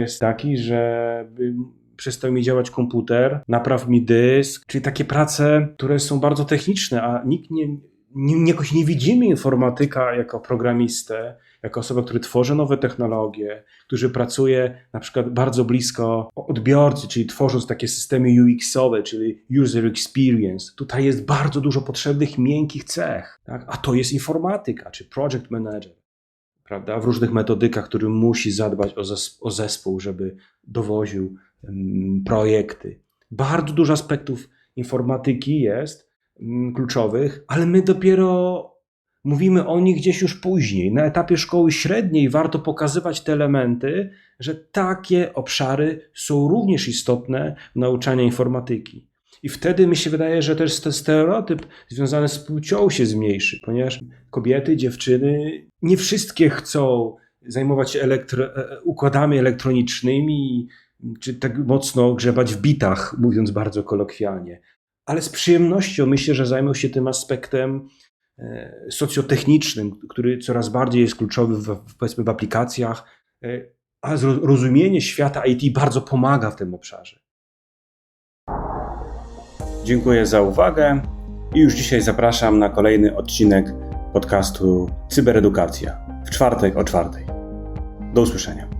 jest taki, że przestał mi działać komputer, napraw mi dysk, czyli takie prace, które są bardzo techniczne, a nikt nie, nie, jakoś nie widzimy informatyka jako programistę, jako osobę, która tworzy nowe technologie, który pracuje na przykład bardzo blisko odbiorcy, czyli tworząc takie systemy UX-owe, czyli user experience. Tutaj jest bardzo dużo potrzebnych miękkich cech, tak? a to jest informatyka, czy project manager. Prawda? W różnych metodykach, który musi zadbać o, zes o zespół, żeby dowoził projekty. Bardzo dużo aspektów informatyki jest um, kluczowych, ale my dopiero Mówimy o nich gdzieś już później. Na etapie szkoły średniej warto pokazywać te elementy, że takie obszary są również istotne w nauczaniu informatyki. I wtedy mi się wydaje, że też ten stereotyp związany z płcią się zmniejszy, ponieważ kobiety, dziewczyny nie wszystkie chcą zajmować się elektro, e, układami elektronicznymi, czy tak mocno grzebać w bitach, mówiąc bardzo kolokwialnie. Ale z przyjemnością myślę, że zajmą się tym aspektem E, socjotechnicznym, który coraz bardziej jest kluczowy w, powiedzmy w aplikacjach, e, a rozumienie świata IT bardzo pomaga w tym obszarze. Dziękuję za uwagę i już dzisiaj zapraszam na kolejny odcinek podcastu Cyberedukacja w czwartek o czwartej. Do usłyszenia.